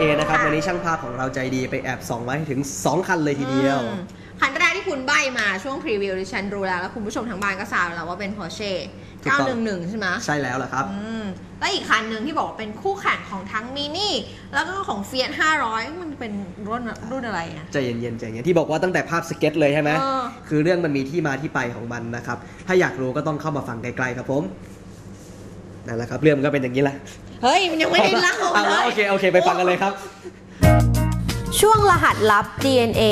A นะครับค่ะวันนี้ช่างภาพของเราใจดีไปแอบส่องไว้ถึง 2 คันเลยทีเดียวอืมคันแรกที่คุณใบมาช่วงพรีวิวดิฉันรู้แล้วแล้วคุณผู้ชมทางบ้านก็ทราบแล้วว่าเป็น Porsche ถูกต้อง911 ใช่ไหมใช่แล้วล่ะครับอืมแล้วอีกคันหนึ่งที่บอกว่าเป็นคู่แข่งของทั้งมินิแล้วก็ของ Fiat 500 มันเป็นรุ่นรุ่นอะไรอะใจเย็นๆใจเย็นที่บอกว่าตั้งแต่ภาพสเก็ตเลยใช่ไหมเออคือเรื่องมันมีที่มาที่ไปของมันนะครับ ถ้าอยากรู้ก็ต้องเข้ามาฟังไกลๆครับผมนั่นแหละครับเรื่องมันก็เป็นอย่างนี้แหละ เฮ้ย มันยังไม่ได้เล่าอะเลแล้วย โอเคโอเคไปฟังกันเลยครับ ช่วงรหัสลับ DNA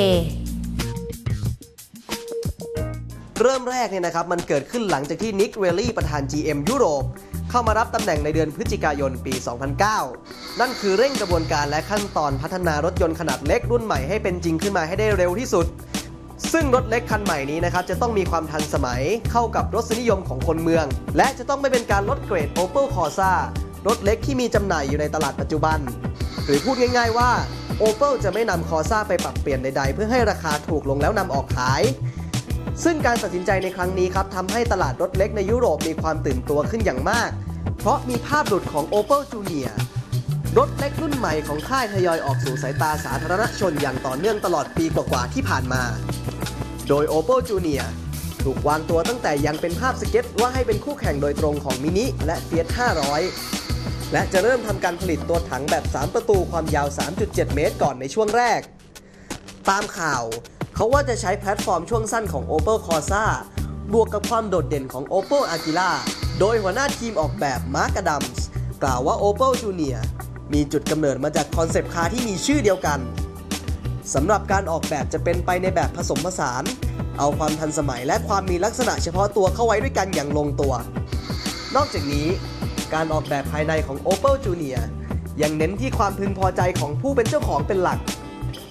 เริ่มแรกเนี่ยนะครับมันเกิดขึ้นหลังจากที่นิกเวลลี่ประธาน GM ยุโรป เข้ามารับตำแหน่งในเดือนพฤศจิกายนปี 2009 นั่นคือเร่งกระบวนการและขั้นตอนพัฒนารถยนต์ขนาดเล็กรุ่นใหม่ให้เป็นจริงขึ้นมาให้ได้เร็วที่สุด ซึ่งรถเล็กคันใหม่นี้นะครับจะต้องมีความทันสมัยเข้ากับรสนิยมของคนเมือง และจะต้องไม่เป็นการลดเกรด Opel Corsa รถเล็กที่มีจำหน่ายอยู่ในตลาดปัจจุบัน หรือพูดง่ายๆว่า Opel จะไม่นำ Corsa ไปปรับเปลี่ยนใดๆ เพื่อให้ราคาถูกลงแล้วนำออกขาย ซึ่งการตัดสินใจในครั้งนี้ครับทำให้ตลาดรถเล็กในยุโรปมีความตื่นตัวขึ้นอย่างมาก เพราะมีภาพหลุดของ Opel Junior รถเล็กรุ่นใหม่ของค่ายทยอยออกสู่สายตาสาธารณชนอย่างต่อเนื่องตลอดปีกว่าๆที่ผ่านมา โดย Opel Junior ถูกวางตัวตั้งแต่ยังเป็นภาพสเก็ตว่าให้เป็นคู่แข่งโดยตรงของมินิและ Fiat 500 และจะเริ่มทำการผลิตตัวถังแบบ 3 ประตูความยาว 3.7 เมตรก่อนในช่วงแรก ตามข่าวเขาว่าจะใช้แพลตฟอร์มช่วงสั้นของ Opel Corsa บวกกับความโดดเด่นของ Opel Agila โดยหัวหน้าทีมออกแบบ Mark Adams กล่าวว่า Opel Junior มีจุดกำเนิดมาจากคอนเซปต์คาร์ที่มีชื่อเดียวกันสำหรับการออกแบบจะเป็นไปในแบบผสมผสาน เอาความทันสมัยและความมีลักษณะเฉพาะตัวเข้าไว้ด้วยกันอย่างลงตัว นอกจากนี้ การออกแบบภายในของ Opel Junior ยังเน้นที่ความพึงพอใจของผู้เป็นเจ้าของเป็นหลัก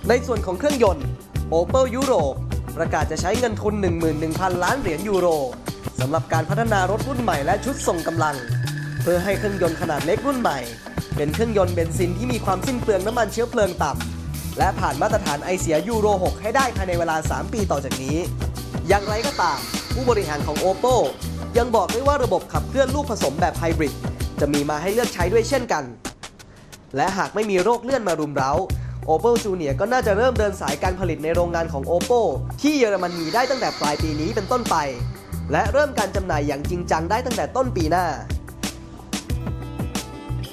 ในส่วนของเครื่องยนต์ Opel Euro ประกาศจะใช้เงินทุน 11,000 ล้านเหรียญยูโรสำหรับการพัฒนารถรุ่นใหม่และชุดส่งกำลัง เพื่อให้เครื่องยนต์ขนาดเล็กรุ่นใหม่ เป็นเครื่องยนต์เบนซินที่มีความสิ้นเปลืองน้ำมันเชื้อเพลิงต่ำและผ่านมาตรฐานไอเสียยูโร 6 ให้ได้ภายในเวลา 3 ปีต่อจากนี้ อย่างไรก็ตาม ผู้บริหารของ Opel ยังบอกด้วยว่าระบบขับเคลื่อนลูกผสมแบบไฮบริด จะมีมาให้เลือกใช้ด้วยเช่นกัน และหากไม่มีโรคเลื่อนมารุมเร้า Opel Junior ก็น่าจะเริ่มเดินสายการผลิตในโรงงานของ Opel ที่เยอรมนีได้ตั้งแต่ปลายปีนี้เป็นต้นไป และเริ่มการจำหน่ายอย่างจริงจังได้ตั้งแต่ต้นปีหน้า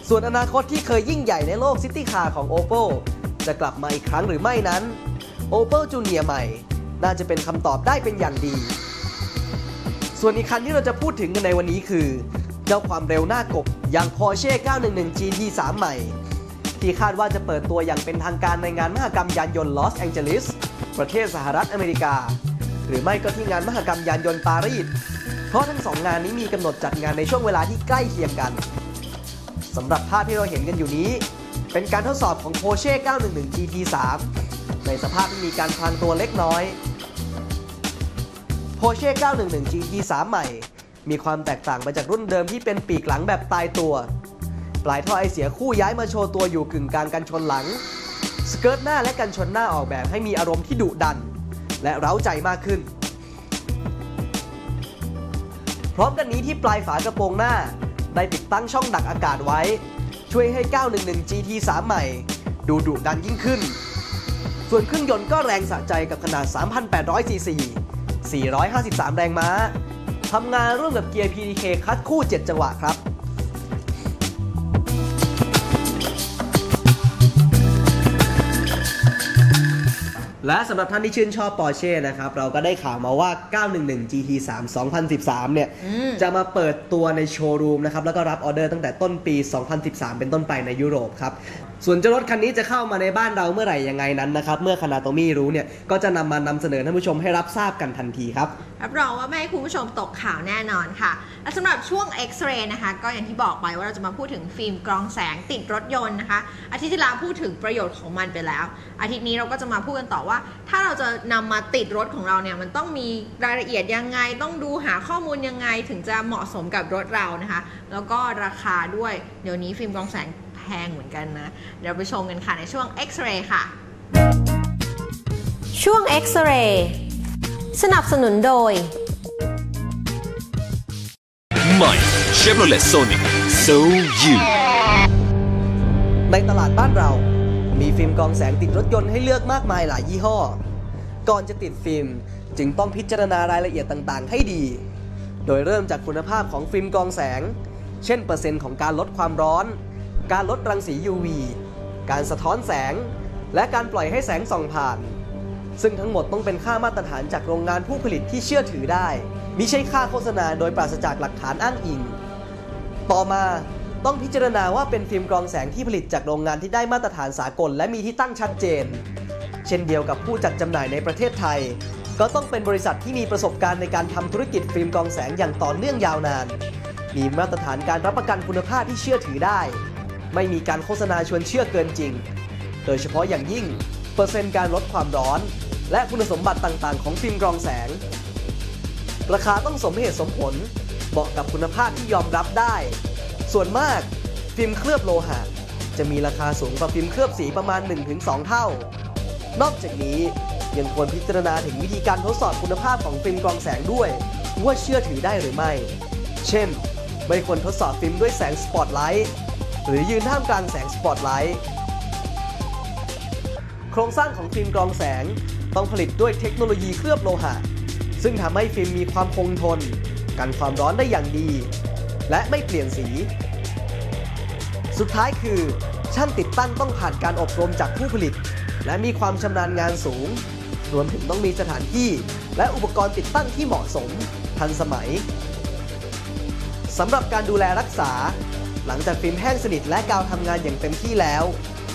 ส่วนอนาคตที่เคยยิ่งใหญ่ในโลกซิตี้คาร์ของ Opel จะกลับมาอีกครั้งหรือไม่นั้น Opel Junior ใหม่ น่าจะเป็นคำตอบได้เป็นอย่างดี ส่วนอีกคันที่เราจะพูดถึงกันในวันนี้คือ เจ้าความเร็วหน้ากบอย่าง Porsche 911 GT3 ใหม่ ที่คาดว่าจะเปิดตัวอย่างเป็นทางการในงานมหกรรมยานยนต์ลอสแองเจลิสประเทศสหรัฐอเมริกา หรือไม่ก็ที่งานมหกรรมยานยนต์ปารีสเพราะทั้งสองงานนี้มีกำหนดจัดงานในช่วงเวลาที่ใกล้เคียงกันสำหรับภาพที่เราเห็นกันอยู่นี้ เป็นการทดสอบของ Porsche 911 GT3 ในสภาพที่มีการพลางตัวเล็กน้อย Porsche 911 GT3 ใหม่ มีความแตกต่างไปจากรุ่นเดิมที่เป็นปีกหลังแบบตายตัว ปลายท่อไอเสียคู่ย้ายมาโชว์ตัวอยู่กึ่งกลางกันชนหลัง สเกิร์ตหน้าและกันชนหน้าออกแบบให้มีอารมณ์ที่ดุดัน และเร้าใจมากขึ้น พร้อมกันนี้ที่ปลายฝากระโปรงหน้า ได้ติดตั้งช่องดักอากาศไว้ ช่วยให้ 911 GT3 ใหม่ ดูดุดันยิ่งขึ้น ส่วนเครื่องยนต์ก็แรงสะใจกับขนาด 3,800ซีซี453 แรงม้า ทำงานร่วมกับเกียร์ PDK คัดคู่ 7 จังหวะครับ และสำหรับท่านที่ชื่นชอบ Porsche นะครับ เราก็ได้ข่าวมาว่า 911 GT3 2013 เนี่ยอืมจะมาเปิดตัวในโชว์รูมนะครับ แล้วก็รับออเดอร์ตั้งแต่ต้นปี 2013 เป็นต้นไปในยุโรปครับ ส่วนเจ้ารถคันนี้จะเข้ามาในบ้านเราเมื่อไหร่ยังไงนั้นนะครับ เมื่อคณาโตมี่รู้เนี่ย ก็จะนำมานำเสนอท่านผู้ชมให้รับทราบกันทันทีครับ รับรองว่าไม่ให้คุณผู้ชมตกข่าวแน่นอนค่ะ และสำหรับช่วง X-ray นะคะ ก็อย่างที่บอกไปว่าเราจะมาพูดถึงฟิล์มกรองแสงติดรถยนต์นะคะ อาทิตย์ที่แล้วพูดถึงประโยชน์ของมันไปแล้ว อาทิตย์นี้เราก็จะมาพูดกันต่อว่าถ้าเราจะนำมาติดรถของเราเนี่ยมันต้องมีรายละเอียดยังไง ต้องดูหาข้อมูลยังไงถึงจะเหมาะสมกับรถเรานะคะ แล้วก็ราคาด้วยเดี๋ยวนี้ฟิล์มกรองแสงแพงเหมือนกันนะ เดี๋ยวไปชมกันค่ะในช่วง X-ray ค่ะ ช่วง X-ray สนับสนุนโดยใหม่ Chevrolet Sonic So You ในตลาดบ้านเรา มีฟิล์มกองแสงติดรถยนต์ให้เลือกมากมายหลายยี่ห้อ ก่อนจะติดฟิล์มจึงต้องพิจารณารายละเอียดต่างๆ ให้ดี โดยเริ่มจากคุณภาพของฟิล์มกองแสง เช่นเปอร์เซ็นต์ของการลดความร้อน การลดรังสี UV การสะท้อนแสง และการปล่อยให้แสงส่องผ่าน ซึ่งทั้งหมดต้องเป็นค่ามาตรฐานจากโรงงานผู้ผลิตที่เชื่อถือได้มิใช่ค่าโฆษณาโดยปราศจากหลักฐานอ้างอิง ต่อมา ต้องพิจารณาว่าเป็นฟิล์มกรองแสงที่ผลิตจากโรงงานที่ได้มาตรฐานสากล และมีที่ตั้งชัดเจน เช่นเดียวกับผู้จัดจำหน่ายในประเทศไทย ก็ต้องเป็นบริษัทที่มีประสบการณ์ในการทำธุรกิจฟิล์มกรองแสงอย่างต่อเนื่องยาวนาน มีมาตรฐานการรับประกันคุณภาพที่เชื่อถือได้ ไม่มีการโฆษณาชวนเชื่อเกินจริง โดยเฉพาะอย่างยิ่ง เปอร์เซ็นต์การลดความร้อน และคุณสมบัติต่างๆ ของฟิล์มกรองแสง ราคาต้องสมเหตุสมผลเหมาะกับคุณภาพที่ยอมรับได้ ส่วนมาก ฟิล์มเคลือบโลหะจะมีราคาสูงกว่าฟิล์มเคลือบสีประมาณ 1-2 เท่า นอกจากนี้ยังควรพิจารณาถึงวิธีการทดสอบคุณภาพของฟิล์มกรองแสงด้วย ว่าเชื่อถือได้หรือไม่ เช่น ไม่ควรทดสอบฟิล์มด้วยแสงสปอตไลท์หรือยืนท่ามกลางแสงสปอตไลท์โครงสร้างของฟิล์มกรองแสงต้องผลิตด้วยเทคโนโลยีเคลือบโลหะ ซึ่งทำให้ฟิล์มมีความคงทน กันความร้อนได้อย่างดี และไม่เปลี่ยนสี สุดท้ายคือ ช่างติดตั้งต้องผ่านการอบรมจากผู้ผลิต และมีความชำนาญงานสูง รวมถึงต้องมีสถานที่ และอุปกรณ์ติดตั้งที่เหมาะสม ทันสมัยสำหรับการดูแลรักษา หลังจากฟิล์มแห้งสนิทและกาวทำงานอย่างเต็มที่แล้ว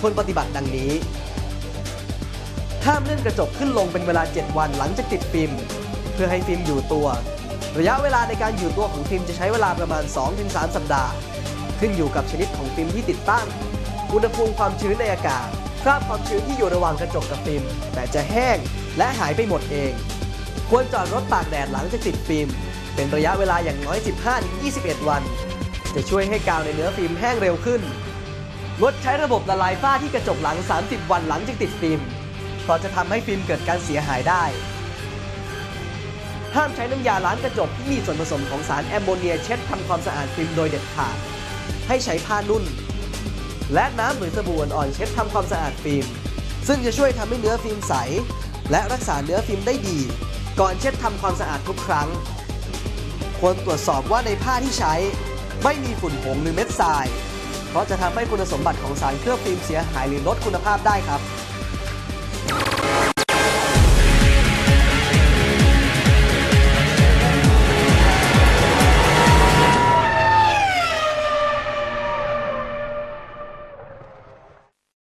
ควรปฏิบัติดังนี้ ห้ามเลื่อนกระจกขึ้นลงเป็นเวลา 7 วันหลังจากติดฟิล์มเพื่อให้ฟิล์มอยู่ตัว ระยะเวลาในการอยู่ตัวของฟิล์มจะใช้เวลาประมาณ 2-3 สัปดาห์ ขึ้นอยู่กับชนิดของฟิล์มที่ติดตั้ง อุณหภูมิความชื้นในอากาศ คราบความชื้นที่อยู่ระหว่างกระจกกับฟิล์มแต่จะแห้งและหายไปหมดเอง ควรจอดรถตากแดดหลังจากติดฟิล์ม เป็นระยะเวลาอย่างน้อย 15-21 วัน จะช่วยให้กาวในเนื้อฟิล์มแห้งเร็วขึ้น งดใช้ระบบละลายฝ้าที่กระจกหลัง 30 วันหลังจากติดฟิล์ม เพราะจะทำให้ฟิล์มเกิดการเสียหายได้ห้ามใช้น้ำยาล้างกระจกที่มีส่วนผสมของสารแอมโมเนียเช็ดทำความสะอาดฟิล์มโดยเด็ดขาด ให้ใช้ผ้านุ่น และน้ำหรือสบู่อ่อนๆเช็ดทำความสะอาดฟิล์ม ซึ่งจะช่วยทำให้เนื้อฟิล์มใส และรักษาเนื้อฟิล์มได้ดี ก่อนเช็ดทำความสะอาดทุกครั้ง ควรตรวจสอบว่าในผ้าที่ใช้ไม่มีฝุ่นผงหรือเม็ดทราย เพราะจะทำให้คุณสมบัติของสารเคลือบฟิล์มเสียหายหรือลดคุณภาพได้ครับ